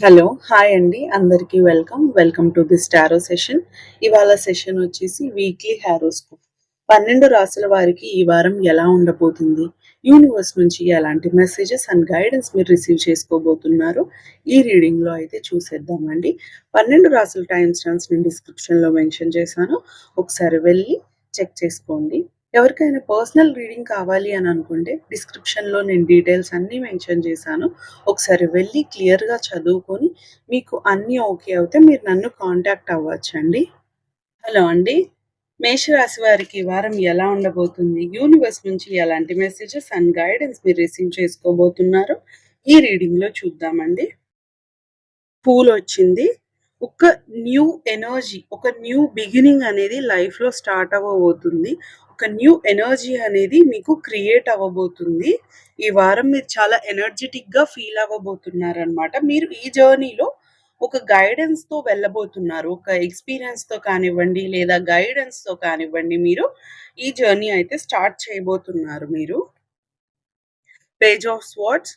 Hello hi అండి. అందరికీ welcome. Welcome to the స్టారో సెషన్. ఇవాళ సెషన్ వచ్చేసి వీక్లీ హ్యారోస్కోప్ పన్నెండు రాసుల వారికి ఈ వారం ఎలా ఉండబోతుంది? యూనివర్స్ నుంచి ఎలాంటి మెసేజెస్ అండ్ గైడెన్స్ మీరు రిసీవ్ చేసుకోబోతున్నారు? ఈ రీడింగ్లో అయితే చూసేద్దామండి. పన్నెండు రాసుల టైమ్ స్టాన్స్ నేను డిస్క్రిప్షన్లో మెన్షన్ చేశాను. ఒకసారి వెళ్ళి చెక్ చేసుకోండి. ఎవరికైనా పర్సనల్ రీడింగ్ కావాలి అని అనుకుంటే డిస్క్రిప్షన్లో నేను డీటెయిల్స్ అన్నీ మెన్షన్ చేశాను. ఒకసారి వెళ్ళి క్లియర్గా చదువుకొని మీకు అన్నీ ఓకే అవుతే మీరు నన్ను కాంటాక్ట్ అవ్వచ్చండి. హలో అండి. మేషరాశి వారికి వారం ఎలా ఉండబోతుంది? యూనివర్స్ నుంచి ఎలాంటి మెసేజెస్ అండ్ గైడెన్స్ మీరు రిసీవ్ చేసుకోబోతున్నారు ఈ రీడింగ్లో చూద్దామండి. పూల్ వచ్చింది. ఒక న్యూ ఎనర్జీ ఒక న్యూ బిగినింగ్ అనేది లైఫ్లో స్టార్ట్ అవ్వబోతుంది. ఒక న్యూ ఎనర్జీ అనేది మీకు క్రియేట్ అవ్వబోతుంది. ఈ వారం మీరు చాలా ఎనర్జెటిక్గా ఫీల్ అవ్వబోతున్నారు అనమాట మీరు ఈ జర్నీలో ఒక గైడెన్స్తో వెళ్ళబోతున్నారు. ఒక ఎక్స్పీరియన్స్తో కానివ్వండి లేదా గైడెన్స్తో కానివ్వండి మీరు ఈ జర్నీ అయితే స్టార్ట్ చేయబోతున్నారు మీరు. పేజ్ ఆఫ్ స్వాట్స్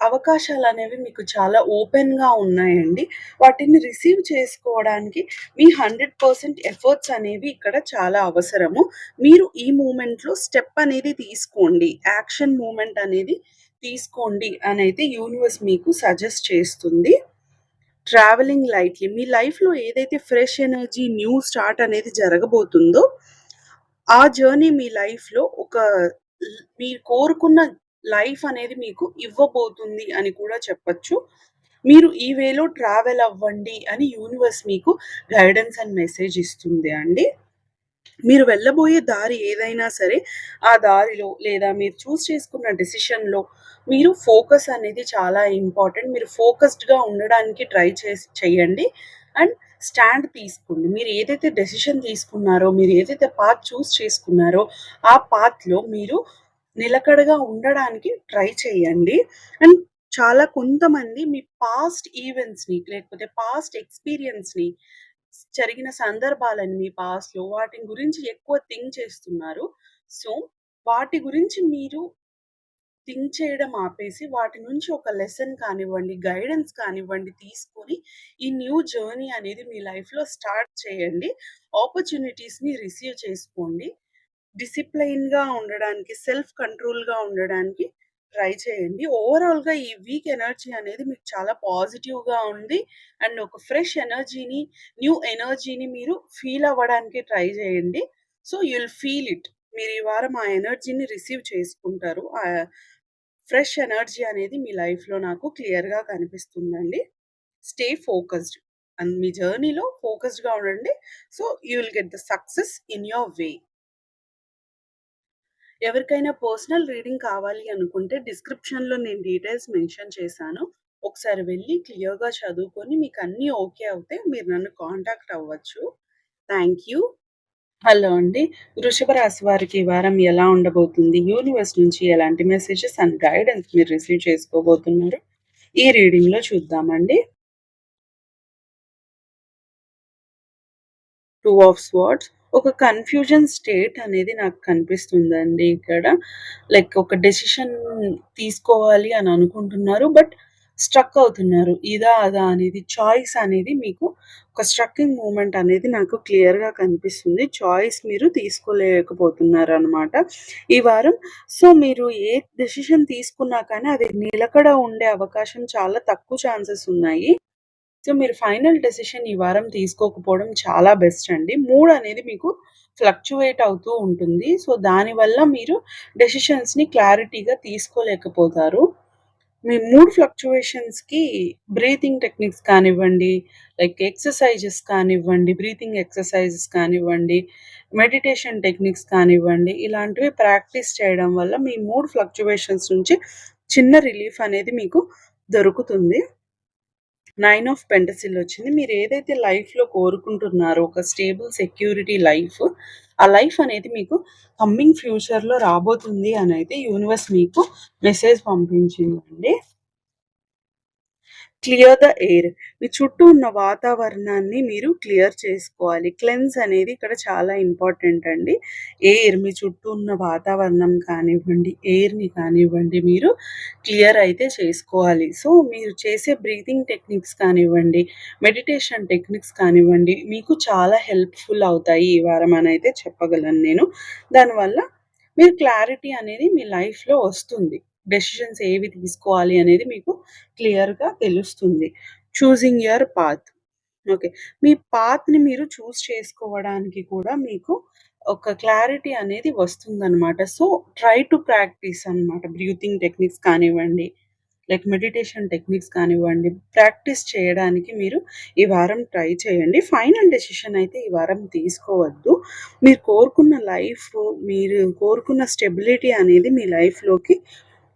అవకాశాలు అనేవి మీకు చాలా ఓపెన్‌గా ఉన్నాయండి. వాటిని రిసీవ్ చేసుకోవడానికి మీ 100% ఎఫర్ట్స్ అనేవి ఇక్కడ చాలా అవసరము. మీరు ఈ మూమెంట్‌లో స్టెప్ అనేది తీసుకోండి. యాక్షన్ మూమెంట్ అనేది తీసుకోండి అని అయితే యూనివర్స్ మీకు సజెస్ట్ చేస్తుంది. ట్రావెలింగ్ లైట్‌లీ మీ లైఫ్‌లో ఏదైతే ఫ్రెష్ ఎనర్జీ, న్యూ స్టార్ట్ అనేది జరగబోతుందో, ఆ జర్నీ మీ లైఫ్‌లో ఒక మీరు కోరుకున్న లైఫ్ అనేది మీకు ఇవ్వబోతుంది అని కూడా చెప్పచ్చు మీరు ఈ వేలో ట్రావెల్ అవ్వండి అని యూనివర్స్ మీకు గైడెన్స్ అండ్ మెసేజ్ ఇస్తుంది అండి. మీరు వెళ్ళబోయే దారి ఏదైనా సరే, ఆ దారిలో లేదా మీరు చూస్ చేసుకున్న డెసిషన్‌లో మీరు ఫోకస్ అనేది చాలా ఇంపార్టెంట్. మీరు ఫోకస్డ్‌గా ఉండడానికి ట్రై చేసి చేయండి. అండ్ స్టాండ్ తీసుకోండి. మీరు ఏదైతే డెసిషన్ తీసుకున్నారో, మీరు ఏదైతే పాత్ చూస్ చేసుకున్నారో, ఆ పాత్‌లో మీరు నిలకడగా ఉండడానికి ట్రై చేయండి. అండ్ చాలా కొంతమంది మీ పాస్ట్ ఈవెంట్స్‌ని లేకపోతే పాస్ట్ ఎక్స్‌పీరియన్స్‌ని జరిగిన సందర్భాలని మీ పాస్ట్‌లో వాటి గురించి ఎక్కువ థింక్ చేస్తున్నారు. సో, వాటి గురించి మీరు థింక్ చేయడం ఆపేసి వాటి నుంచి ఒక లెసన్ కానివ్వండి, గైడెన్స్ కానివ్వండి తీసుకొని ఈ న్యూ జర్నీ అనేది మీ లైఫ్‌లో స్టార్ట్ చేయండి. ఆపర్చునిటీస్‌ని రిసీవ్ చేసుకోండి. డిసిప్లైన్‌గా ఉండడానికి, సెల్ఫ్ కంట్రోల్‌గా ఉండడానికి ట్రై చేయండి. ఓవరాల్‌గా ఈ వీక్ ఎనర్జీ అనేది మీకు చాలా పాజిటివ్‌గా ఉంది. అండ్ ఒక ఫ్రెష్ ఎనర్జీని, న్యూ ఎనర్జీని మీరు ఫీల్ అవ్వడానికి ట్రై చేయండి. So, you'll feel it. మీరు ఈ వారం ఆ ఎనర్జీని రిసీవ్ చేసుకుంటారు. ఆ ఫ్రెష్ ఎనర్జీ అనేది మీ లైఫ్‌లో నాకు క్లియర్‌గా కనిపిస్తుందండి. Stay focused. అండ్ మీ జర్నీలో ఫోకస్డ్‌గా ఉండండి. So, you will get the success in your way. ఎవరికైనా పర్సనల్ రీడింగ్ కావాలి అనుకుంటే డిస్క్రిప్షన్‌లో నేను డీటెయిల్స్ మెన్షన్ చేశాను. ఒకసారి వెళ్ళి క్లియర్‌గా చదువుకొని మీకు అన్నీ ఓకే అవుతే మీరు నన్ను కాంటాక్ట్ అవ్వచ్చు. Thank you. హలో అండి. వృషభ రాశి వారికి ఈ వారం ఎలా ఉండబోతుంది? యూనివర్స్ నుంచి ఎలాంటి మెసేజెస్ అండ్ గైడెన్స్ మీరు రిసీవ్ చేసుకోబోతున్నారు? ఈ రీడింగ్‌లో చూద్దామండి. టూ ఆఫ్ స్వార్డ్స్ ఒక కన్‌ఫ్యూజన్ స్టేట్ అనేది నాకు కనిపిస్తుందండి ఇక్కడ. లైక్ ఒక డెసిషన్ తీసుకోవాలి అని అనుకుంటున్నారు. బట్ స్ట్రక్ అవుతున్నారు. ఇదా? అదా? అనేది చాయిస్ అనేది మీకు ఒక స్ట్రక్కింగ్ మూమెంట్ అనేది నాకు క్లియర్‌గా కనిపిస్తుంది. చాయిస్ మీరు తీసుకోలేకపోతున్నారు అనమాట ఈ వారం సో, మీరు ఏ డెసిషన్ తీసుకున్నా కానీ అది నిలకడ ఉండే అవకాశం చాలా తక్కువ ఛాన్సెస్ ఉన్నాయి. సో, మీరు ఫైనల్ డెసిషన్ ఈ వారం తీసుకోకపోవడం చాలా బెస్ట్ అండి. మూడ్ అనేది మీకు ఫ్లక్చువేట్ అవుతూ ఉంటుంది. సో, దానివల్ల మీరు డెసిషన్స్‌ని క్లారిటీగా తీసుకోలేకపోతారు. మీ మూడ్ ఫ్లక్చువేషన్స్కి బ్రీతింగ్ టెక్నిక్స్ కానివ్వండి, లైక్ ఎక్సర్‌సైజెస్ కానివ్వండి, బ్రీతింగ్ ఎక్సర్‌సైజెస్ కానివ్వండి, మెడిటేషన్ టెక్నిక్స్ కానివ్వండి, ఇలాంటివి ప్రాక్టీస్ చేయడం వల్ల మీ మూడ్ ఫ్లక్చువేషన్స్ నుంచి చిన్న రిలీఫ్ అనేది మీకు దొరుకుతుంది. నైన్ ఆఫ్ పెంటసిల్ వచ్చింది. మీరు ఏదైతే లైఫ్‌లో కోరుకుంటున్నారో ఒక స్టేబుల్ సెక్యూరిటీ లైఫ్, ఆ లైఫ్ అనేది మీకు కమ్మింగ్ ఫ్యూచర్‌లో రాబోతుంది అనైతే యూనివర్స్ మీకు మెసేజ్ పంపించిందండి. క్లియర్ ద ఎయిర్ మీ చుట్టూ ఉన్న వాతావరణాన్ని మీరు క్లియర్ చేసుకోవాలి. క్లెన్స్ అనేది ఇక్కడ చాలా ఇంపార్టెంట్ అండి. ఎయిర్ మీ చుట్టూ ఉన్న వాతావరణం కానివ్వండి ఎయిర్ని కానివ్వండి మీరు క్లియర్ అయితే చేసుకోవాలి. సో మీరు చేసే బ్రీతింగ్ టెక్నిక్స్ కానివ్వండి మెడిటేషన్ టెక్నిక్స్ కానివ్వండి మీకు చాలా హెల్ప్ఫుల్ అవుతాయి. ఈ వారం అని అయితే చెప్పగలను నేను. దానివల్ల మీరు క్లారిటీ అనేది మీ లైఫ్లో వస్తుంది. డెసిషన్స్ ఏవి తీసుకోవాలి అనేది మీకు క్లియర్‌గా తెలుస్తుంది. Choosing your path. ఓకే. మీ పాత్‌ని మీరు చూస్ చేసుకోవడానికి కూడా మీకు ఒక క్లారిటీ అనేది వస్తుందన్నమాట సో, ట్రై టు ప్రాక్టీస్ అనమాట. బ్రీతింగ్ టెక్నిక్స్ కానివ్వండి, లైక్ మెడిటేషన్ టెక్నిక్స్ కానివ్వండి, ప్రాక్టీస్ చేయడానికి మీరు ఈ వారం ట్రై చేయండి. ఫైనల్ డెసిషన్ అయితే ఈ వారం తీసుకోవద్దు. మీరు కోరుకున్న లైఫ్, మీరు కోరుకున్న స్టెబిలిటీ అనేది మీ లైఫ్‌లోకి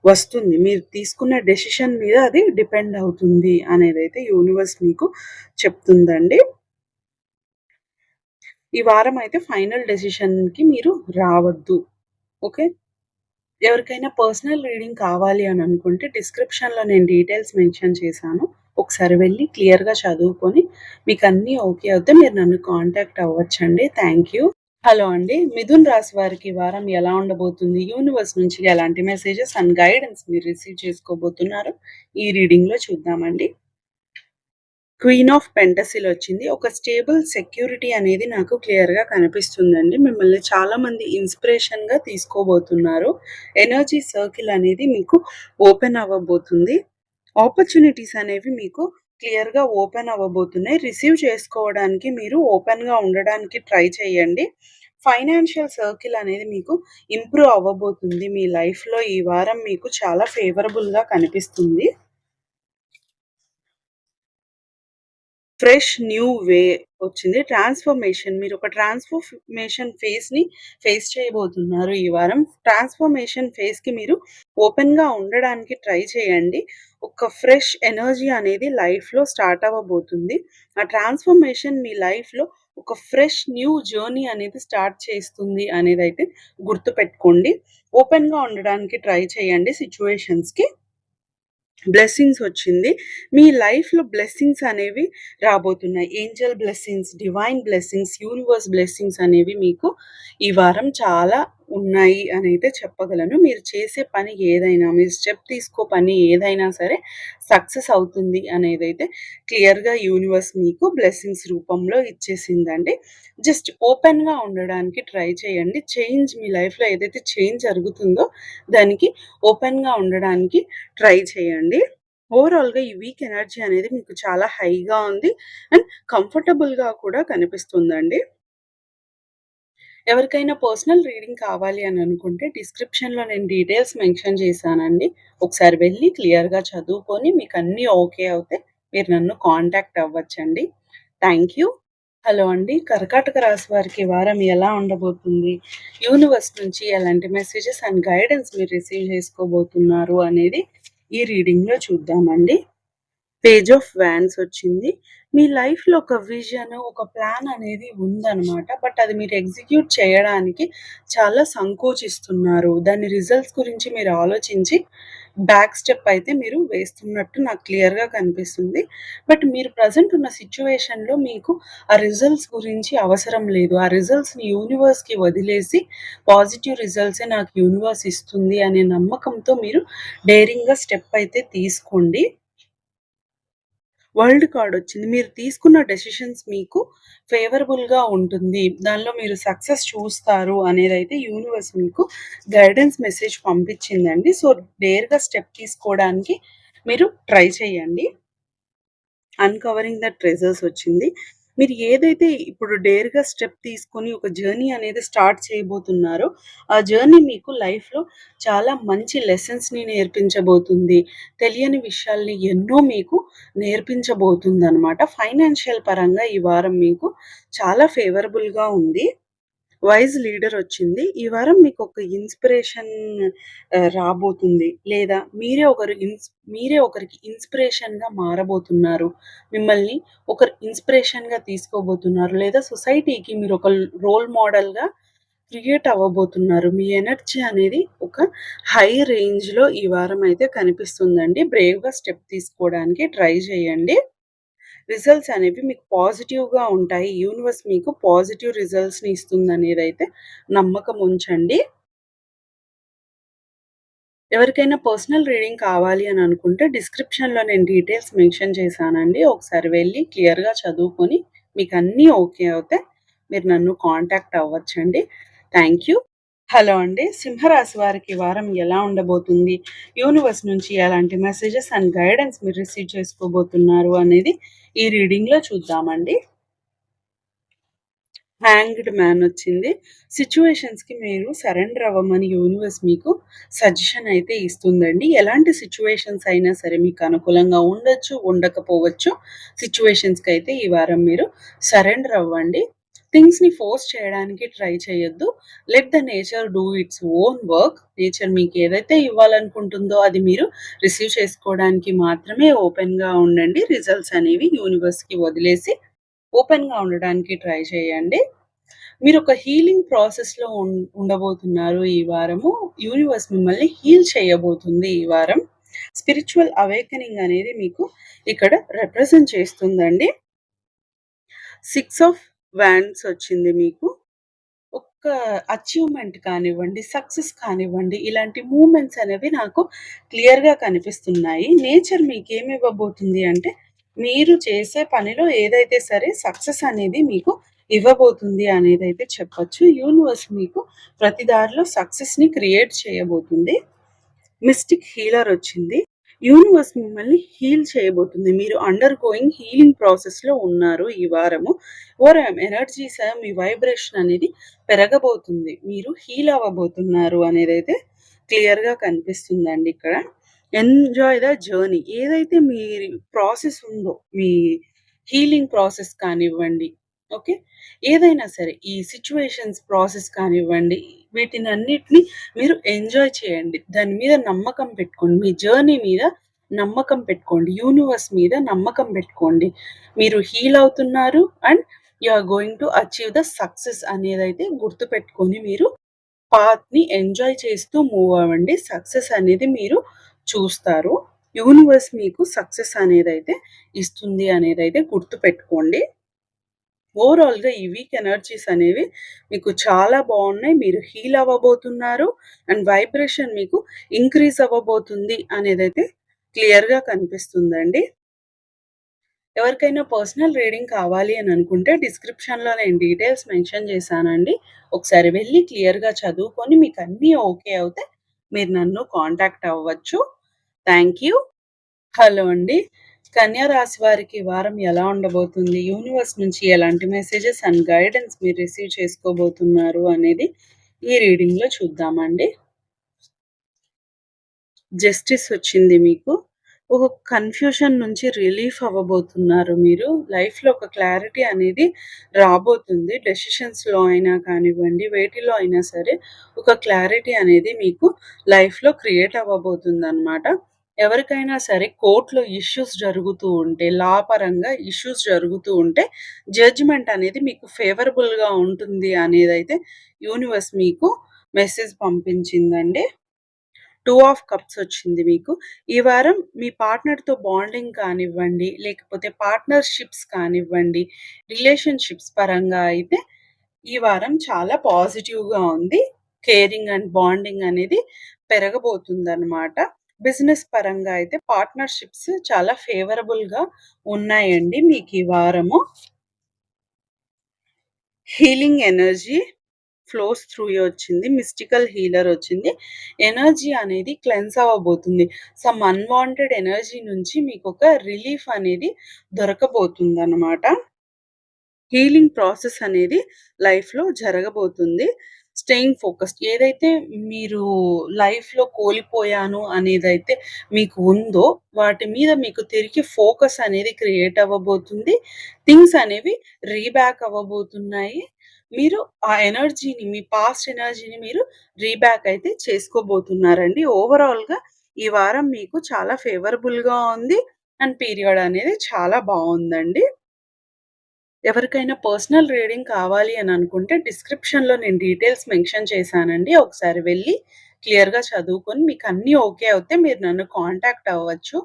వస్తుంది. మీరు తీసుకున్న డెసిషన్ మీద అది డిపెండ్ అవుతుంది అనేది అయితే యూనివర్స్ మీకు చెప్తుందండి. ఈ వారం అయితే ఫైనల్ డెసిషన్‌కి మీరు రావద్దు. ఓకే. ఎవరికైనా పర్సనల్ రీడింగ్ కావాలి అని అనుకుంటే డిస్క్రిప్షన్‌లో నేను డీటెయిల్స్ మెన్షన్ చేశాను. ఒకసారి వెళ్ళి క్లియర్‌గా చదువుకొని మీకు అన్నీ ఓకే అవుతే మీరు నన్ను కాంటాక్ట్ అవ్వచ్చండి. Thank you. హలో అండి. మిథున్ రాశి వారికి వారం ఎలా ఉండబోతుంది? యూనివర్స్ నుంచి ఎలాంటి మెసేజెస్ అండ్ గైడెన్స్ మీరు రిసీవ్ చేసుకోబోతున్నారు? ఈ రీడింగ్‌లో చూద్దామండి. క్వీన్ ఆఫ్ పెంటసిల్ వచ్చింది. ఒక స్టేబుల్ సెక్యూరిటీ అనేది నాకు క్లియర్‌గా కనిపిస్తుందండి. మిమ్మల్ని చాలామంది ఇన్స్పిరేషన్‌గా తీసుకోబోతున్నారు. ఎనర్జీ సర్కిల్ అనేది మీకు ఓపెన్ అవ్వబోతుంది. ఆపర్చునిటీస్ అనేవి మీకు క్లియర్‌గా ఓపెన్ అవ్వబోతున్నాయి. రిసీవ్ చేసుకోవడానికి మీరు ఓపెన్‌గా ఉండడానికి ట్రై చేయండి. ఫైనాన్షియల్ సర్కిల్ అనేది మీకు ఇంప్రూవ్ అవ్వబోతుంది. మీ లైఫ్‌లో ఈ వారం మీకు చాలా ఫేవరబుల్‌గా కనిపిస్తుంది. ఫ్రెష్ న్యూ వే వచ్చింది. ట్రాన్స్‌ఫర్మేషన్ మీరు ఒక ట్రాన్స్‌ఫర్మేషన్ ఫేస్ని ఫేస్ చేయబోతున్నారు ఈ వారం. ట్రాన్స్‌ఫర్మేషన్ ఫేస్కి మీరు ఓపెన్‌గా ఉండడానికి ట్రై చేయండి. ఒక ఫ్రెష్ ఎనర్జీ అనేది లైఫ్‌లో స్టార్ట్ అవ్వబోతుంది. ఆ ట్రాన్స్‌ఫర్మేషన్ మీ లైఫ్‌లో ఒక ఫ్రెష్ న్యూ జర్నీ అనేది స్టార్ట్ చేస్తుంది అనేది అనేదైతే గుర్తుపెట్టుకోండి. ఓపెన్‌గా ఉండడానికి ట్రై చేయండి సిట్యుయేషన్స్‌కి. బ్లెస్సింగ్స్ వచ్చింది. మీ లైఫ్‌లో బ్లెస్సింగ్స్ అనేవి రాబోతున్నాయి. Angel blessings, divine blessings, universe blessings అనేవి మీకు ఈ వారం చాలా ఉన్నాయి అని అయితే చెప్పగలను. మీరు చేసే పని ఏదైనా, మీరు స్టెప్ తీసుకో పని ఏదైనా సరే సక్సెస్ అవుతుంది అనేది అయితే క్లియర్‌గా యూనివర్స్ మీకు బ్లెస్సింగ్స్ రూపంలో ఇచ్చేసిందండి. జస్ట్ ఓపెన్‌గా ఉండడానికి ట్రై చేయండి. చేంజ్ మీ లైఫ్‌లో ఏదైతే చేంజ్ జరుగుతుందో దానికి ఓపెన్‌గా ఉండడానికి ట్రై చేయండి. ఓవరాల్‌గా ఈ వీక్ ఎనర్జీ అనేది మీకు చాలా హైగా ఉంది. అండ్ కంఫర్టబుల్‌గా కూడా కనిపిస్తుందండి. ఎవరికైనా పర్సనల్ రీడింగ్ కావాలి అని అనుకుంటే డిస్క్రిప్షన్‌లో నేను డీటెయిల్స్ మెన్షన్ చేశానండి. ఒకసారి వెళ్ళి క్లియర్‌గా చదువుకొని మీకు అన్నీ ఓకే అవుతే మీరు నన్ను కాంటాక్ట్ అవ్వచ్చండి. Thank you. హలో అండి. కర్కాటక రాశి వారికి వారం ఎలా ఉండబోతుంది? యూనివర్స్ నుంచి ఎలాంటి మెసేజెస్ అండ్ గైడెన్స్ మీరు రిసీవ్ చేసుకోబోతున్నారు అనేది ఈ రీడింగ్‌లో చూద్దామండి. పేజ్ ఆఫ్ వ్యాన్స్ వచ్చింది. మీ లైఫ్‌లో ఒక విజన్, ఒక ప్లాన్ అనేది ఉందన్నమాట బట్ అది మీరు ఎగ్జిక్యూట్ చేయడానికి చాలా సంకోచిస్తున్నారు. దాని రిజల్ట్స్ గురించి మీరు ఆలోచించి బ్యాక్ స్టెప్ అయితే మీరు వేస్తున్నట్టు నాకు క్లియర్‌గా కనిపిస్తుంది. బట్ మీరు ప్రజెంట్ ఉన్న సిచ్యువేషన్లో మీకు ఆ రిజల్ట్స్ గురించి అవసరం లేదు. ఆ రిజల్ట్స్‌ని యూనివర్స్‌కి వదిలేసి పాజిటివ్ రిజల్ట్సే నాకు యూనివర్స్ ఇస్తుంది అనే నమ్మకంతో మీరు డేరింగ్‌గా స్టెప్ అయితే తీసుకోండి. వరల్డ్ కార్డ్ వచ్చింది. మీరు తీసుకున్న డెసిషన్స్ మీకు ఫేవరబుల్‌గా ఉంటుంది. దానిలో మీరు సక్సెస్ చూస్తారు అనేది అయితే యూనివర్స్ మీకు గైడెన్స్ మెసేజ్ పంపించిందండి. సో, డేర్‌గా స్టెప్ తీసుకోవడానికి మీరు ట్రై చేయండి. అన్‌కవరింగ్ ద ట్రెజర్స్ వచ్చింది. మీరు ఏదైతే ఇప్పుడు డేర్‌గా స్టెప్ తీసుకొని ఒక జర్నీ అనేది స్టార్ట్ చేయబోతున్నారో, ఆ జర్నీ మీకు లైఫ్‌లో చాలా మంచి లెసన్స్‌ని నేర్పించబోతుంది. తెలియని విషయాల్ని ఎన్నో మీకు నేర్పించబోతుందనమాట. ఫైనాన్షియల్ పరంగా ఈ వారం మీకు చాలా ఫేవరబుల్‌గా ఉంది. వైజ్ లీడర్ వచ్చింది. ఈ వారం మీకు ఒక ఇన్స్పిరేషన్ రాబోతుంది. లేదా మీరే ఒకరు ఇన్స్ మీరే ఒకరికి ఇన్స్పిరేషన్‌గా మారబోతున్నారు. మిమ్మల్ని ఒకరు ఇన్స్పిరేషన్‌గా తీసుకోబోతున్నారు. లేదా సొసైటీకి మీరు ఒక రోల్ మోడల్‌గా క్రియేట్ అవ్వబోతున్నారు. మీ ఎనర్జీ అనేది ఒక హై రేంజ్‌లో ఈ వారం అయితే కనిపిస్తుందండి. బ్రేవ్‌గా స్టెప్ తీసుకోవడానికి ట్రై చేయండి. రిజల్ట్స్ అనేవి మీకు పాజిటివ్‌గా ఉంటాయి. యూనివర్స్ మీకు పాజిటివ్ రిజల్ట్స్‌ని అయితే నమ్మకం ఉంచండి. ఎవరికైనా పర్సనల్ రీడింగ్ కావాలి అని అనుకుంటే డిస్క్రిప్షన్‌లో నేను డీటెయిల్స్ మెన్షన్ చేశానండి. ఒకసారి వెళ్ళి క్లియర్‌గా చదువుకొని మీకు అన్నీ ఓకే అవుతే మీరు నన్ను కాంటాక్ట్ అవ్వచ్చండి. Thank you. హలో అండి. సింహరాశి వారికి వారం ఎలా ఉండబోతుంది? యూనివర్స్ నుంచి ఎలాంటి మెసేజెస్ అండ్ గైడెన్స్ మీరు రిసీవ్ చేసుకోబోతున్నారు అనేది ఈ రీడింగ్‌లో చూద్దామండి. హ్యాంగ్డ్ మ్యాన్ వచ్చింది. సిట్యుయేషన్స్‌కి మీరు సరెండర్ అవ్వమని యూనివర్స్ మీకు సజెషన్ అయితే ఇస్తుందండి. ఎలాంటి సిచ్యువేషన్స్ అయినా సరే మీకు అనుకూలంగా ఉండొచ్చు, ఉండకపోవచ్చు. సిట్యుయేషన్స్‌కి అయితే ఈ వారం మీరు సరెండర్ అవ్వండి. థింగ్స్‌ని ఫోర్స్ చేయడానికి ట్రై చేయొద్దు. Let the nature do its own work. Nature మీకు ఏదైతే ఇవ్వాలనుకుంటుందో అది మీరు రిసీవ్ చేసుకోవడానికి మాత్రమే ఓపెన్‌గా ఉండండి. రిజల్ట్స్ అనేవి యూనివర్స్‌కి వదిలేసి ఓపెన్‌గా ఉండడానికి ట్రై చేయండి. మీరు ఒక హీలింగ్ ప్రాసెస్‌లో ఉం ఉండబోతున్నారు ఈ వారము. యూనివర్స్ మిమ్మల్ని హీల్ చేయబోతుంది ఈ వారం. స్పిరిచువల్ అవేకనింగ్ అనేది మీకు ఇక్కడ రిప్రజెంట్ చేస్తుందండి. సిక్స్ ఆఫ్ వ్యాన్స్ వచ్చింది మీకు. ఒక్క అచీవ్‌మెంట్ కానివ్వండి, సక్సెస్ కానివ్వండి, ఇలాంటి మూమెంట్స్ అనేవి నాకు క్లియర్‌గా కనిపిస్తున్నాయి. నేచర్ మీకు ఏమి ఇవ్వబోతుంది అంటే, మీరు చేసే పనిలో ఏదైతే సరే సక్సెస్ అనేది మీకు ఇవ్వబోతుంది అనేది అయితే చెప్పచ్చు యూనివర్స్ మీకు ప్రతి దారిలో సక్సెస్‌ని క్రియేట్ చేయబోతుంది. మిస్టిక్ హీలర్ వచ్చింది. యూనివర్స్ మిమ్మల్ని హీల్ చేయబోతుంది. మీరు అండర్ గోయింగ్ హీలింగ్ ప్రాసెస్‌లో ఉన్నారు ఈ వారము. యువర్ ఎనర్జీస్ మీ వైబ్రేషన్ అనేది పెరగబోతుంది. మీరు హీల్ అవ్వబోతున్నారు అనేది అయితే క్లియర్‌గా కనిపిస్తుందండి ఇక్కడ. Enjoy the journey. ఏదైతే మీ ప్రాసెస్ ఉందో, మీ హీలింగ్ ప్రాసెస్ కానివ్వండి, ఓకే. ఏదైనా సరే ఈ సిచ్యువేషన్స్ ప్రాసెస్ కానివ్వండి, వీటిని అన్నిటిని మీరు ఎంజాయ్ చేయండి. దాని మీద నమ్మకం పెట్టుకోండి. మీ జర్నీ మీద నమ్మకం పెట్టుకోండి. యూనివర్స్ మీద నమ్మకం పెట్టుకోండి. మీరు హీల్ అవుతున్నారు and you are going to achieve the success అనేదైతే గుర్తుపెట్టుకొని మీరు పాత్‌ని ఎంజాయ్ చేస్తూ మూవ్ అవ్వండి. సక్సెస్ అనేది మీరు చూస్తారు. యూనివర్స్ మీకు సక్సెస్ అనేది అయితే ఇస్తుంది అనేది అయితే గుర్తు గుర్తుపెట్టుకోండి. ఓవరాల్‌గా ఈ వీక్ ఎనర్జీస్ అనేవి మీకు చాలా బాగున్నాయి మీరు హీల్ అవ్వబోతున్నారు. అండ్ వైబ్రేషన్ మీకు ఇంక్రీజ్ అవ్వబోతుంది అనేదైతే క్లియర్‌గా కనిపిస్తుందండి. ఎవరికైనా పర్సనల్ రీడింగ్ కావాలి అని అనుకుంటే డిస్క్రిప్షన్‌లో నేను డీటెయిల్స్ మెన్షన్ చేశానండి. ఒకసారి వెళ్ళి క్లియర్‌గా చదువుకొని మీకు అన్నీ ఓకే అవుతే మీరు నన్ను కాంటాక్ట్ అవ్వచ్చు. Thank you. హలో అండి. కన్యా రాశి వారికి వారం ఎలా ఉండబోతుంది? యూనివర్స్ నుంచి ఎలాంటి మెసేజెస్ అండ్ గైడెన్స్ మీరు రిసీవ్ చేసుకోబోతున్నారు అనేది ఈ రీడింగ్‌లో చూద్దామండి. జస్టిస్ వచ్చింది మీకు. ఒక కన్‌ఫ్యూషన్ నుంచి రిలీఫ్ అవ్వబోతున్నారు మీరు. లైఫ్‌లో ఒక క్లారిటీ అనేది రాబోతుంది. డెసిషన్స్‌లో అయినా కానివ్వండి, వేటిలో అయినా సరే ఒక క్లారిటీ అనేది మీకు లైఫ్‌లో క్రియేట్ అవ్వబోతుందనమాట. ఎవరికైనా సరే కోర్ట్‌లో ఇష్యూస్ జరుగుతూ ఉంటే, లా పరంగా ఇష్యూస్ జరుగుతూ ఉంటే జడ్జ్‌మెంట్ అనేది మీకు ఫేవరబుల్‌గా ఉంటుంది అనేది అయితే యూనివర్స్ మీకు మెసేజ్ పంపించిందండి. టూ ఆఫ్ కప్స్ వచ్చింది మీకు. ఈ వారం మీ పార్ట్నర్‌తో బాండింగ్ కానివ్వండి, లేకపోతే పార్ట్నర్‌షిప్స్ కానివ్వండి, రిలేషన్‌షిప్స్ పరంగా అయితే ఈ వారం చాలా పాజిటివ్‌గా ఉంది. కేరింగ్ అండ్ బాండింగ్ అనేది పెరగబోతుందనమాట. బిజినెస్ పరంగా అయితే పార్ట్నర్‌షిప్స్ చాలా ఫేవరబుల్‌గా ఉన్నాయండి మీకు ఈ వారము. హీలింగ్ ఎనర్జీ ఫ్లోస్ త్రూ వచ్చింది. మిస్టికల్ హీలర్ వచ్చింది. ఎనర్జీ అనేది క్లెన్స్ అవ్వబోతుంది. సమ్ అన్‌వాంటెడ్ ఎనర్జీ నుంచి మీకొక రిలీఫ్ అనేది దొరకబోతుంది అనమాట హీలింగ్ ప్రాసెస్ అనేది లైఫ్‌లో జరగబోతుంది. స్టేయింగ్ ఫోకస్డ్ ఏదైతే మీరు లైఫ్‌లో కోల్పోయాను అనేదైతే మీకు ఉందో, వాటి మీద మీకు తిరిగి ఫోకస్ అనేది క్రియేట్ అవ్వబోతుంది. థింగ్స్ అనేవి రీబ్యాక్ అవ్వబోతున్నాయి. మీరు ఆ ఎనర్జీని మీ పాస్ట్ ఎనర్జీని మీరు రీబ్యాక్ అయితే చేసుకోబోతున్నారండి. ఓవరాల్‌గా ఈ వారం మీకు చాలా ఫేవరబుల్‌గా ఉంది. అండ్ పీరియడ్ అనేది చాలా బాగుందండి ఎవరికైనా పర్సనల్ రీడింగ్ కావాలి అని అనుకుంటే డిస్క్రిప్షన్‌లో నేను డీటెయిల్స్ మెన్షన్ చేశానండి. ఒకసారి వెళ్ళి క్లియర్‌గా చదువుకొని మీకు అన్నీ ఓకే అవుతే మీరు నన్ను కాంటాక్ట్ అవ్వచ్చు.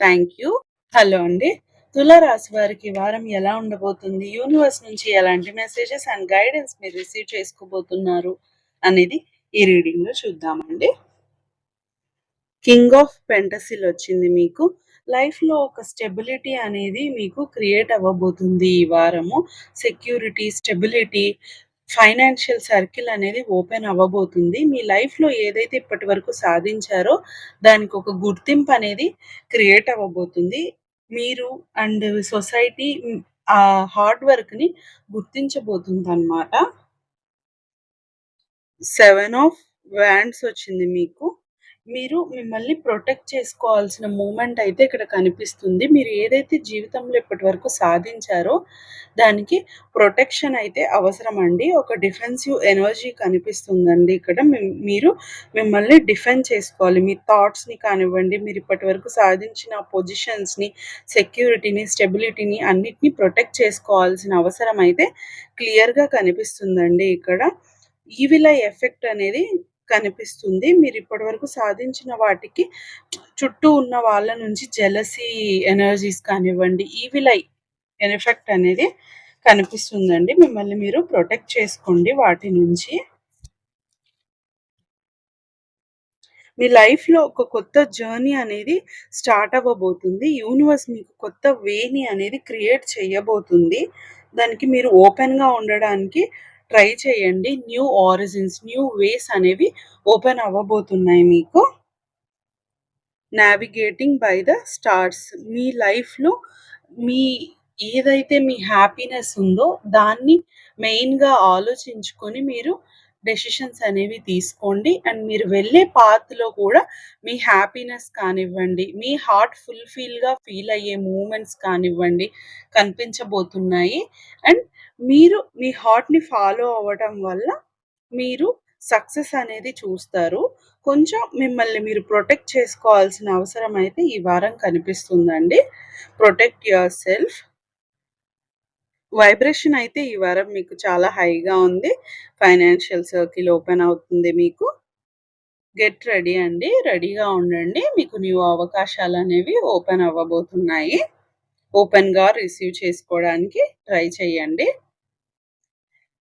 Thank you. హలో అండి. తులరాశి వారికి వారం ఎలా ఉండబోతుంది? యూనివర్స్ నుంచి ఎలాంటి మెసేజెస్ అండ్ గైడెన్స్ మీరు రిసీవ్ చేసుకోబోతున్నారు అనేది ఈ రీడింగ్‌లో చూద్దామండి. కింగ్ ఆఫ్ పెంటసిల్ వచ్చింది మీకు. లైఫ్‌లో ఒక స్టెబిలిటీ అనేది మీకు క్రియేట్ అవ్వబోతుంది ఈ వారము. సెక్యూరిటీ, స్టెబిలిటీ, ఫైనాన్షియల్ సర్కిల్ అనేది ఓపెన్ అవ్వబోతుంది. మీ లైఫ్‌లో ఏదైతే ఇప్పటివరకు సాధించారో దానికి ఒక గుర్తింపు అనేది క్రియేట్ అవ్వబోతుంది. మీరు అండ్ సొసైటీ ఆ హార్డ్ వర్క్‌ని గుర్తించబోతుందన్నమాట. సెవెన్ ఆఫ్ వ్యాండ్స్ వచ్చింది మీకు. మీరు మిమ్మల్ని ప్రొటెక్ట్ చేసుకోవాల్సిన మూమెంట్ అయితే ఇక్కడ కనిపిస్తుంది. మీరు ఏదైతే జీవితంలో ఇప్పటివరకు సాధించారో దానికి ప్రొటెక్షన్ అయితే అవసరం అండి ఒక డిఫెన్సివ్ ఎనర్జీ కనిపిస్తుందండి ఇక్కడ. మీరు మిమ్మల్ని డిఫెండ్ చేసుకోవాలి. మీ థాట్స్‌ని కానివ్వండి, మీరు ఇప్పటివరకు సాధించిన పొజిషన్స్‌ని, సెక్యూరిటీని, స్టెబిలిటీని అన్నిటిని ప్రొటెక్ట్ చేసుకోవాల్సిన అవసరం అయితే క్లియర్‌గా కనిపిస్తుందండి ఇక్కడ. ఈవిల ఎఫెక్ట్ అనేది కనిపిస్తుంది. మీరు ఇప్పటివరకు సాధించిన వాటికి చుట్టూ ఉన్న వాళ్ళ నుంచి జెలసీ ఎనర్జీస్ కానివ్వండి, ఈవిలై ఎఫెక్ట్ అనేది కనిపిస్తుందండి. మిమ్మల్ని మీరు ప్రొటెక్ట్ చేసుకోండి వాటి నుంచి. మీ లైఫ్‌లో ఒక కొత్త జర్నీ అనేది స్టార్ట్ అవ్వబోతుంది. యూనివర్స్ మీకు కొత్త వేని అనేది క్రియేట్ చేయబోతుంది. దానికి మీరు ఓపెన్‌గా ఉండడానికి ట్రై చేయండి. న్యూ ఆరిజిన్స్, న్యూ వేస్ అనేవి ఓపెన్ అవ్వబోతున్నాయి మీకు. Navigating by the stars. మీ లైఫ్‌లో మీ ఏదైతే మీ హ్యాపీనెస్ ఉందో దాన్ని మెయిన్‌గా ఆలోచించుకొని మీరు డెసిషన్స్ అనేవి తీసుకోండి. అండ్ మీరు వెళ్ళే పాత్‌లో కూడా మీ హ్యాపీనెస్ కానివ్వండి, మీ హార్ట్ ఫుల్‌ఫిల్‌గా ఫీల్ అయ్యే మూమెంట్స్ కానివ్వండి కనిపించబోతున్నాయి. అండ్ మీరు మీ హార్ట్‌ని ఫాలో అవ్వటం వల్ల మీరు సక్సెస్ అనేది చూస్తారు. కొంచెం మిమ్మల్ని మీరు ప్రొటెక్ట్ చేసుకోవాల్సిన అవసరం అయితే ఈ వారం కనిపిస్తుందండి. Protect your self. వైబ్రేషన్ అయితే ఈ వారం మీకు చాలా హైగా ఉంది. ఫైనాన్షియల్ సర్కిల్ ఓపెన్ అవుతుంది మీకు. గెట్ రెడీ అండి. రెడీగా ఉండండి. మీకు న్యూ అవకాశాలనేవి ఓపెన్ అవ్వబోతున్నాయి. ఓపెన్‌గా రిసీవ్ చేసుకోవడానికి ట్రై చేయండి.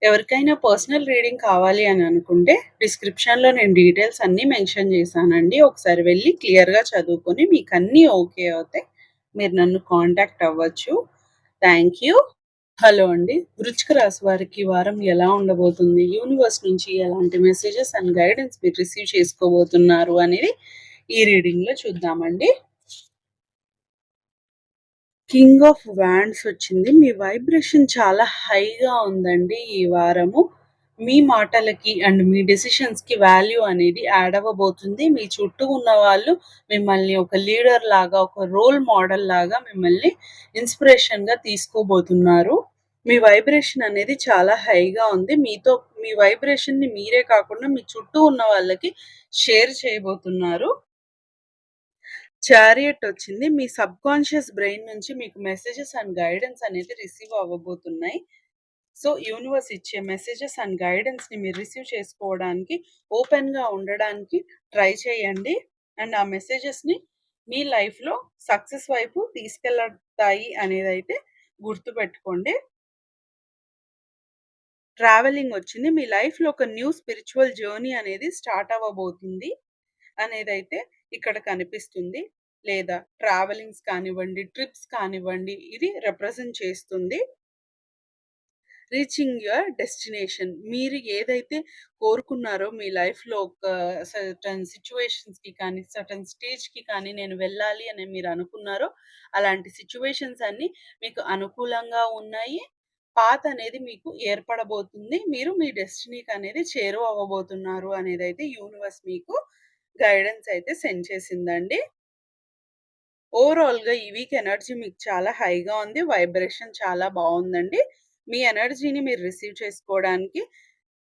ఎవరికైనా పర్సనల్ రీడింగ్ కావాలి అని అనుకుంటే డిస్క్రిప్షన్‌లో నేను డీటెయిల్స్ అన్నీ మెన్షన్ చేశానండి. ఒకసారి వెళ్ళి క్లియర్‌గా చదువుకొని మీకు అన్నీ ఓకే అవుతే మీరు నన్ను కాంటాక్ట్ అవ్వచ్చు. Thank you. హలో అండి. వృశ్చిక రాశి వారికి వారం ఎలా ఉండబోతుంది? యూనివర్స్ నుంచి ఎలాంటి మెసేజెస్ అండ్ గైడెన్స్ మీరు రిసీవ్ చేసుకోబోతున్నారు అనేది ఈ రీడింగ్‌లో చూద్దామండి. కింగ్ ఆఫ్ వాండ్స్ వచ్చింది. మీ వైబ్రేషన్ చాలా హైగా ఉందండి ఈ వారము. మీ మాటలకి అండ్ మీ డెసిషన్స్‌కి వాల్యూ అనేది యాడ్ అవ్వబోతుంది. మీ చుట్టూ ఉన్న వాళ్ళు మిమ్మల్ని ఒక లీడర్ లాగా, ఒక రోల్ మోడల్ లాగా మిమ్మల్ని ఇన్స్పిరేషన్‌గా తీసుకోబోతున్నారు. మీ వైబ్రేషన్ అనేది చాలా హైగా ఉంది. మీతో మీ వైబ్రేషన్‌ని మీరే కాకుండా మీ చుట్టూ ఉన్న వాళ్ళకి షేర్ చేయబోతున్నారు. చారియట్ వచ్చింది. మీ సబ్ కాన్షియస్ బ్రెయిన్ నుంచి మీకు మెసేజెస్ అండ్ గైడెన్స్ అనేది రిసీవ్ అవ్వబోతున్నాయి. సో, యూనివర్స్ ఇచ్చే మెసేజెస్ అండ్ గైడెన్స్‌ని మీరు రిసీవ్ చేసుకోవడానికి ఓపెన్‌గా ఉండడానికి ట్రై చేయండి. అండ్ ఆ మెసేజెస్‌ని మీ లైఫ్‌లో సక్సెస్ వైపు తీసుకెళ్తాయి అనేదైతే గుర్తుపెట్టుకోండి. ట్రావెలింగ్ వచ్చింది. మీ లైఫ్‌లో ఒక న్యూ స్పిరిచువల్ జర్నీ అనేది స్టార్ట్ అవ్వబోతుంది అనేది అయితే ఇక్కడ కనిపిస్తుంది. లేదా ట్రావెలింగ్స్ కానివ్వండి, ట్రిప్స్ కానివ్వండి ఇది రిప్రజెంట్ చేస్తుంది. Reaching your destination. మీరు ఏదైతే కోరుకున్నారో మీ లైఫ్‌లో ఒక సర్టెన్ సిచ్యువేషన్స్కి కానీ, సర్టెన్ స్టేజ్‌కి కానీ నేను వెళ్ళాలి అని మీరు అనుకున్నారో అలాంటి సిచ్యువేషన్స్ అన్నీ మీకు అనుకూలంగా ఉన్నాయి. పాత్ అనేది మీకు ఏర్పడబోతుంది. మీరు మీ డెస్టినీకి అనేది చేరువ అవ్వబోతున్నారు అయితే యూనివర్స్ మీకు గైడెన్స్ అయితే సెండ్ చేసిందండి. ఓవరాల్‌గా ఈ వీక్ ఎనర్జీ మీకు చాలా హైగా ఉంది. వైబ్రేషన్ చాలా బాగుందండి మీ ఎనర్జీని మీరు రిసీవ్ చేసుకోవడానికి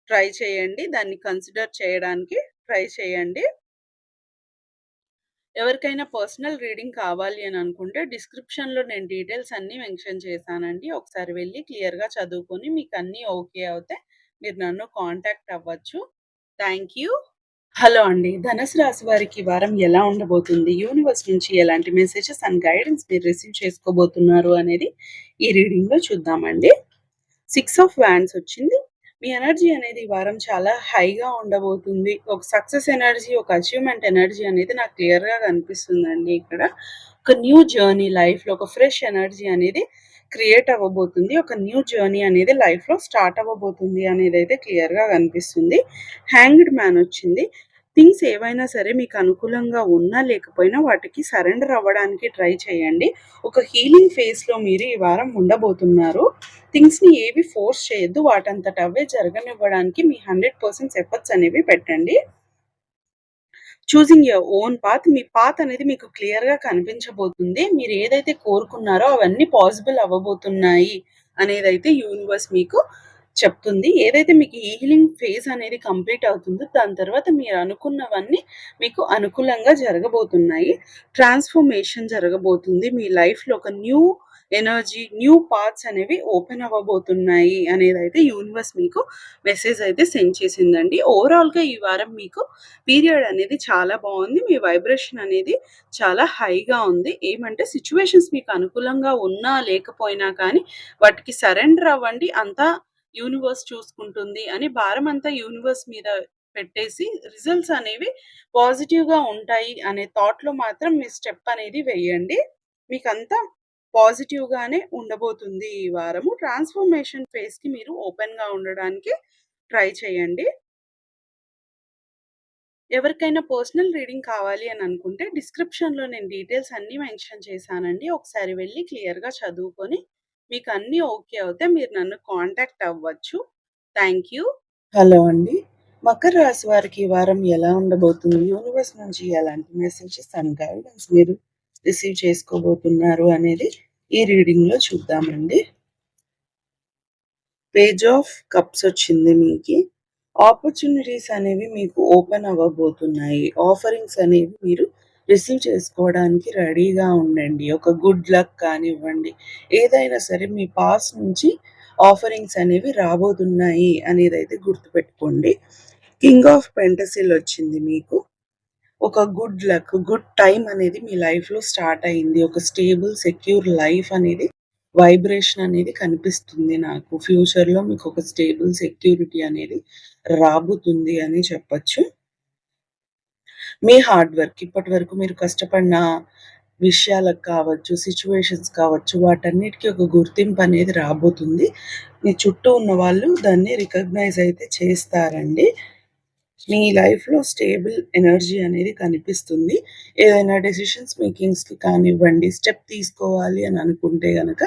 ట్రై చేయండి. దాన్ని కన్సిడర్ చేయడానికి ట్రై చేయండి. ఎవరికైనా పర్సనల్ రీడింగ్ కావాలి అని అనుకుంటే డిస్క్రిప్షన్‌లో నేను డీటెయిల్స్ అన్నీ మెన్షన్ చేశానండి. ఒకసారి వెళ్ళి క్లియర్‌గా చదువుకొని మీకు అన్నీ ఓకే అవుతే మీరు నన్ను కాంటాక్ట్ అవ్వచ్చు. Thank you. హలో అండి. ధనుసు రాశి వారికి వారం ఎలా ఉండబోతుంది? యూనివర్స్ నుంచి ఎలాంటి మెసేజెస్ అండ్ గైడెన్స్ మీరు రిసీవ్ చేసుకోబోతున్నారు అనేది ఈ రీడింగ్‌లో చూద్దామండి. సిక్స్ ఆఫ్ వ్యాండ్స్ వచ్చింది. మీ ఎనర్జీ అనేది ఈ వారం చాలా హైగా ఉండబోతుంది. ఒక సక్సెస్ ఎనర్జీ, ఒక అచీవ్‌మెంట్ ఎనర్జీ అనేది నాకు క్లియర్‌గా కనిపిస్తుందండి ఇక్కడ. ఒక న్యూ జర్నీ లైఫ్‌లో ఒక ఫ్రెష్ ఎనర్జీ అనేది క్రియేట్ అవ్వబోతుంది. ఒక న్యూ జర్నీ అనేది లైఫ్‌లో స్టార్ట్ అవ్వబోతుంది అనేది అయితే క్లియర్‌గా కనిపిస్తుంది. హ్యాంగ్డ్ మ్యాన్ వచ్చింది. థింగ్స్ ఏవైనా సరే మీకు అనుకూలంగా ఉన్నా లేకపోయినా వాటికి సరెండర్ అవ్వడానికి ట్రై చేయండి. ఒక హీలింగ్ ఫేస్లో మీరు ఈ వారం ఉండబోతున్నారు. థింగ్స్‌ని ఏవి ఫోర్స్ చేయొద్దు. వాటంతట అవే జరగనివ్వడానికి మీ 100% ఎఫర్ట్స్ అనేవి పెట్టండి. Choosing your own path. Me path అనేది మీకు క్లియర్‌గా కనిపించబోతుంది. మీరు ఏదైతే కోరుకున్నారో అవన్నీ పాసిబుల్ అవ్వబోతున్నాయి అనేదైతే యూనివర్స్ మీకు చెప్తుంది. ఏదైతే మీకు ఈ హీలింగ్ ఫేజ్ అనేది కంప్లీట్ అవుతుందో దాని తర్వాత మీరు అనుకున్నవన్నీ మీకు అనుకూలంగా జరగబోతున్నాయి. ట్రాన్స్‌ఫర్మేషన్ జరగబోతుంది. మీ లైఫ్‌లో ఒక న్యూ ఎనర్జీ, న్యూ పార్ట్స్ అనేవి ఓపెన్ అవ్వబోతున్నాయి అనేది అయితే యూనివర్స్ మీకు మెసేజ్ అయితే సెండ్ చేసిందండి. ఓవరాల్‌గా ఈ వారం మీకు పీరియడ్ అనేది చాలా బాగుంది మీ వైబ్రేషన్ అనేది చాలా హైగా ఉంది. ఏమంటే సిచ్యువేషన్స్ మీకు అనుకూలంగా ఉన్నా లేకపోయినా కానీ వాటికి సరెండర్ అవ్వండి. అంతా యూనివర్స్ చూసుకుంటుంది అని భారం అంతా యూనివర్స్ మీద పెట్టేసి రిజల్ట్స్ అనేవి పాజిటివ్‌గా ఉంటాయి అనే థాట్‌లో మాత్రం మీ స్టెప్ అనేది వేయండి. మీకంతా పాజిటివ్‌గానే ఉండబోతుంది ఈ వారము. ట్రాన్స్‌ఫర్మేషన్ ఫేజ్‌కి మీరు ఓపెన్‌గా ఉండడానికి ట్రై చేయండి. ఎవరికైనా పర్సనల్ రీడింగ్ కావాలి అని అనుకుంటే డిస్క్రిప్షన్‌లో నేను డీటెయిల్స్ అన్నీ మెన్షన్ చేశానండి. ఒకసారి వెళ్ళి క్లియర్‌గా చదువుకొని మీకు అన్నీ ఓకే అవుతే మీరు నన్ను కాంటాక్ట్ అవ్వచ్చు. Thank you. హలో అండి. మకర రాశి వారికి ఈ వారం ఎలా ఉండబోతుంది? యూనివర్స్ నుంచి ఎలాంటి మెసేజెస్ అండ్ గైడెన్స్ మీరు రిసీవ్ చేసుకోబోతున్నారు అనేది ఈ రీడింగ్‌లో చూద్దామండి. పేజ్ ఆఫ్ కప్స్ వచ్చింది మీకు ఆపర్చునిటీస్ అనేవి మీకు ఓపెన్ అవ్వబోతున్నాయి. ఆఫరింగ్స్ అనేవి మీరు రిసీవ్ చేసుకోవడానికి రెడీగా ఉండండి. ఒక గుడ్ లక్ కానివ్వండి, ఏదైనా సరే మీ పాస్ నుంచి ఆఫరింగ్స్ అనేవి రాబోతున్నాయి అనేది అయితే గుర్తుపెట్టుకోండి. కింగ్ ఆఫ్ పెంటసిల్ వచ్చింది మీకు. ఒక గుడ్ లక్, గుడ్ టైం అనేది మీ లైఫ్‌లో స్టార్ట్ అయింది. ఒక స్టేబుల్, సెక్యూర్ లైఫ్ అనేది వైబ్రేషన్ అనేది కనిపిస్తుంది నాకు. ఫ్యూచర్‌లో మీకు ఒక స్టేబుల్ సెక్యూరిటీ అనేది రాబోతుంది అని చెప్పచ్చు మీ హార్డ్ వర్క్ ఇప్పటి వరకు మీరు కష్టపడిన విషయాలకు కావచ్చు, సిచ్యువేషన్స్ కావచ్చు, వాటన్నిటికి ఒక గుర్తింపు అనేది రాబోతుంది. మీ చుట్టూ ఉన్న వాళ్ళు దాన్ని రికగ్నైజ్ అయితే చేస్తారండి. మీ లైఫ్‌లో స్టేబుల్ ఎనర్జీ అనేది కనిపిస్తుంది. ఏదైనా డెసిషన్స్ మేకింగ్స్‌కి కానివ్వండి, స్టెప్ తీసుకోవాలి అని అనుకుంటే కనుక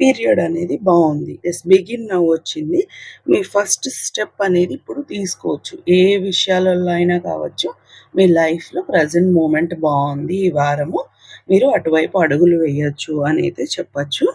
పీరియడ్ అనేది బాగుంది ఎస్ బిగిన్ నవ్వు వచ్చింది. మీ ఫస్ట్ స్టెప్ అనేది ఇప్పుడు తీసుకోవచ్చు. ఏ విషయాలలో అయినా కావచ్చు. మీ లైఫ్‌లో ప్రజెంట్ మూమెంట్ బాగుంది ఈ వారము. మీరు అటువైపు అడుగులు వేయచ్చు అని అయితే చెప్పచ్చు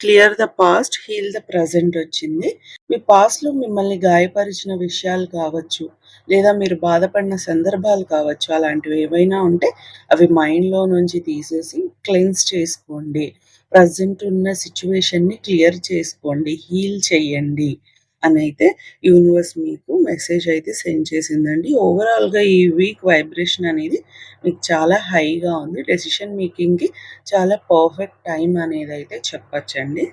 clear the past, heal the present వచ్చింది. మీ పాస్ట్‌లో మిమ్మల్ని గాయపరిచిన విషయాలు కావచ్చు, లేదా మీరు బాధపడిన సందర్భాలు కావచ్చు. అలాంటివి ఏవైనా ఉంటే అవి మైండ్‌లో నుంచి తీసేసి క్లెన్స్ చేసుకోండి. ప్రజెంట్ ఉన్న సిచ్యువేషన్ని క్లియర్ చేసుకోండి. హీల్ చేయండి అని అయితే యూనివర్స్ మీకు మెసేజ్ అయితే సెండ్ చేసిందండి. ఓవరాల్‌గా ఈ వీక్ వైబ్రేషన్ అనేది మీకు చాలా హైగా ఉంది. డెసిషన్ మేకింగ్‌కి చాలా పర్ఫెక్ట్ టైం అనేది అయితే చెప్పచ్చండి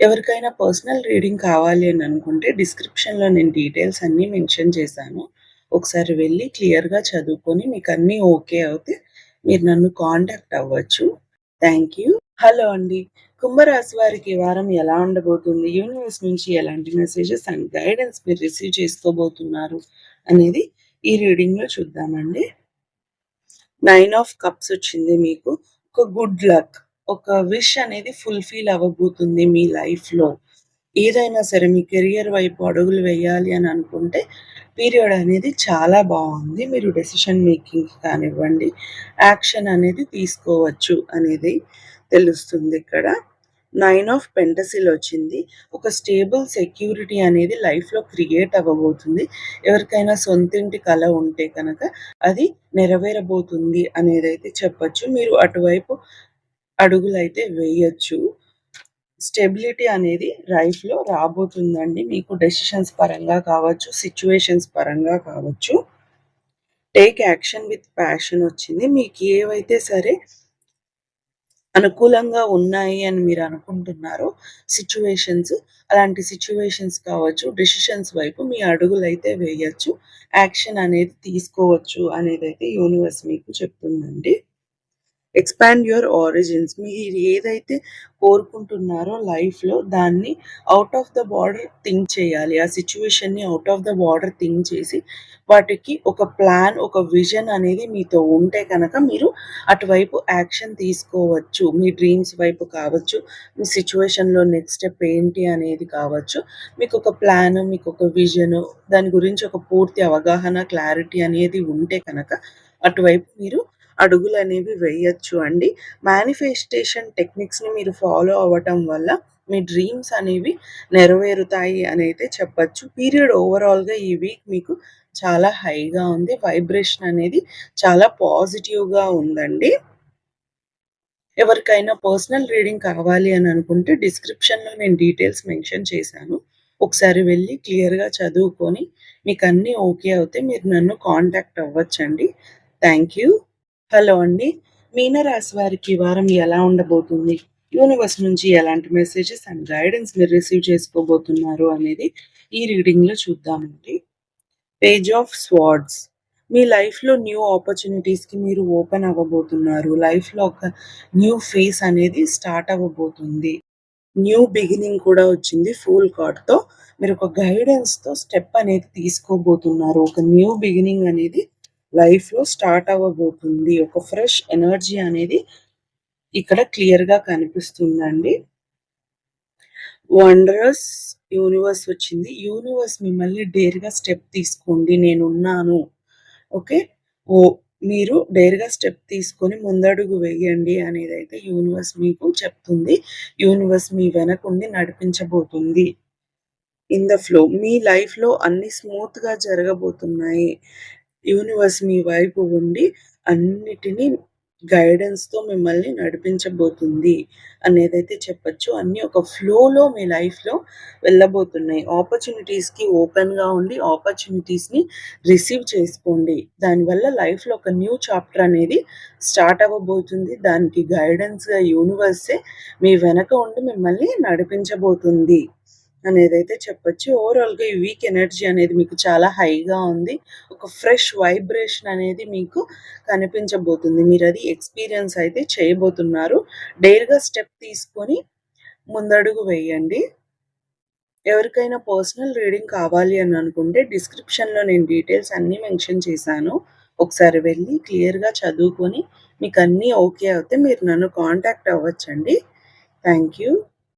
ఎవరికైనా పర్సనల్ రీడింగ్ కావాలి అని అనుకుంటే డిస్క్రిప్షన్‌లో నేను డీటెయిల్స్ అన్నీ మెన్షన్ చేశాను. ఒకసారి వెళ్ళి క్లియర్‌గా చదువుకొని మీకు అన్నీ ఓకే అవుతే మీరు నన్ను కాంటాక్ట్ అవ్వచ్చు. Thank you. హలో అండి. కుంభరాశి వారికి వారం ఎలా ఉండబోతుంది? యూనివర్స్ నుంచి ఎలాంటి మెసేజెస్ అండ్ గైడెన్స్ మీరు రిసీవ్ చేసుకోబోతున్నారు అనేది ఈ రీడింగ్‌లో చూద్దామండి. నైన్ ఆఫ్ కప్స్ వచ్చింది మీకు. ఒక గుడ్ లక్, ఒక విష్ అనేది ఫుల్‌ఫిల్ అవ్వబోతుంది మీ లైఫ్‌లో. ఏదైనా సరే మీ కెరియర్ వైపు అడుగులు వేయాలి అని అనుకుంటే పీరియడ్ అనేది చాలా బాగుంది మీరు డెసిషన్ మేకింగ్ కానివ్వండి, యాక్షన్ అనేది తీసుకోవచ్చు అనేది తెలుస్తుంది ఇక్కడ. నైన్ ఆఫ్ పెంటసిల్ వచ్చింది. ఒక స్టేబుల్ సెక్యూరిటీ అనేది లైఫ్లో క్రియేట్ అవ్వబోతుంది. ఎవరికైనా సొంతింటి కళ ఉంటే కనుక అది నెరవేరబోతుంది అనేది అయితే చెప్పచ్చు. మీరు అటువైపు అడుగులైతే వేయచ్చు. స్టెబిలిటీ అనేది లైఫ్లో రాబోతుందండి. మీకు డెసిషన్స్ పరంగా కావచ్చు సిచ్యువేషన్స్ పరంగా కావచ్చు. టేక్ యాక్షన్ విత్ ప్యాషన్ వచ్చింది. మీకు ఏవైతే సరే అనుకూలంగా ఉన్నాయి అని మీరు అనుకుంటున్నారో సిచ్యువేషన్స్ అలాంటి సిచ్యువేషన్స్ కావచ్చు డిసిషన్స్ వైపు మీ అడుగులు అయితే వేయచ్చు యాక్షన్ అనేది తీసుకోవచ్చు అనేది అయితే యూనివర్స్ మీకు చెప్తుందండి. Expand your origins. మీరు ఏదైతే కోరుకుంటున్నారో లైఫ్లో దాన్ని out of the border think చేయాలి. ఆ సిచ్యువేషన్ని out of the border think చేసి వాటికి ఒక ప్లాన్ ఒక విజన్ అనేది మీతో ఉంటే కనుక మీరు అటువైపు యాక్షన్ తీసుకోవచ్చు. మీ డ్రీమ్స్ వైపు కావచ్చు. మీ సిచ్యువేషన్లో నెక్స్ట్ స్టెప్ ఏంటి అనేది కావచ్చు. మీకు ఒక ప్లాన్ మీకు ఒక విజన్ దాని గురించి ఒక పూర్తి అవగాహన క్లారిటీ అనేది ఉంటే కనుక అటువైపు మీరు అడుగులు అనేవి వేయచ్చు అండి. మేనిఫెస్టేషన్ టెక్నిక్స్ని మీరు ఫాలో అవ్వటం వల్ల మీ డ్రీమ్స్ అనేవి నెరవేరుతాయి అని అయితే చెప్పచ్చు పీరియడ్ ఓవరాల్గా ఈ వీక్ మీకు చాలా హైగా ఉంది. వైబ్రేషన్ అనేది చాలా పాజిటివ్గా ఉందండి. ఎవరికైనా పర్సనల్ రీడింగ్ కావాలి అని అనుకుంటే డిస్క్రిప్షన్లో నేను డీటెయిల్స్ మెన్షన్ చేశాను. ఒకసారి వెళ్ళి క్లియర్గా చదువుకొని మీకు అన్నీ ఓకే అవుతే మీరు నన్ను కాంటాక్ట్ అవ్వచ్చండి. థ్యాంక్ యూ హలో అండి. మీనరాశి వారికి వారం ఎలా ఉండబోతుంది? యూనివర్స్ నుంచి ఎలాంటి మెసేజెస్ అండ్ గైడెన్స్ మీరు రిసీవ్ చేసుకోబోతున్నారు అనేది ఈ రీడింగ్లో చూద్దామండి. పేజ్ ఆఫ్ స్వార్డ్స్ మీ లైఫ్లో న్యూ ఆపర్చునిటీస్కి మీరు ఓపెన్ అవ్వబోతున్నారు. లైఫ్లో ఒక న్యూ ఫేస్ అనేది స్టార్ట్ అవ్వబోతుంది. న్యూ బిగినింగ్ కూడా వచ్చింది. ఫుల్ కార్డ్తో మీరు ఒక గైడెన్స్తో స్టెప్ అనేది తీసుకోబోతున్నారు. ఒక న్యూ బిగినింగ్ అనేది లైఫ్లో స్టార్ట్ అవ్వబోతుంది. ఒక ఫ్రెష్ ఎనర్జీ అనేది ఇక్కడ క్లియర్గా కనిపిస్తుందండి. వండరస్ యూనివర్స్ వచ్చింది. యూనివర్స్ మిమ్మల్ని డేర్గా స్టెప్ తీసుకోండి. నేనున్నాను. ఓకే? ఓ మీరు డేర్గా స్టెప్ తీసుకొని ముందడుగు వేయండి అనేది అయితే యూనివర్స్ మీకు చెప్తుంది. యూనివర్స్ మీ వెనకుండి నడిపించబోతుంది. ఇన్ ద ఫ్లో మీ లైఫ్లో అన్ని స్మూత్గా జరగబోతున్నాయి. యూనివర్స్ మీ వైపు ఉండి అన్నిటినీ గైడెన్స్తో మిమ్మల్ని నడిపించబోతుంది అనేదైతే చెప్పచ్చు. అన్నీ ఒక ఫ్లోలో మీ లైఫ్లో వెళ్ళబోతున్నాయి. ఆపర్చునిటీస్కి ఓపెన్గా ఉండి ఆపర్చునిటీస్ని రిసీవ్ చేసుకోండి. దానివల్ల లైఫ్లో ఒక న్యూ చాప్టర్ అనేది స్టార్ట్ అవ్వబోతుంది. దానికి గైడెన్స్గా యూనివర్సే మీ వెనక ఉండి మిమ్మల్ని నడిపించబోతుంది. అనేది అయితే చెప్పొచ్చు. ఓవరాల్గా ఈ వీక్ ఎనర్జీ అనేది మీకు చాలా హైగా ఉంది. ఒక ఫ్రెష్ వైబ్రేషన్ అనేది మీకు కనిపించబోతుంది. మీరు అది ఎక్స్పీరియన్స్ అయితే చేయబోతున్నారు. డైర్గా స్టెప్ తీసుకొని ముందడుగు వేయండి. ఎవరికైనా పర్సనల్ రీడింగ్ కావాలి అని అనుకుంటే డిస్క్రిప్షన్లో నేను డీటెయిల్స్ అన్నీ మెన్షన్ చేశాను. ఒకసారి వెళ్ళి క్లియర్గా చదువుకొని మీకు అన్నీ ఓకే అవుతే మీరు నన్ను కాంటాక్ట్ అవ్వచ్చండి. Thank you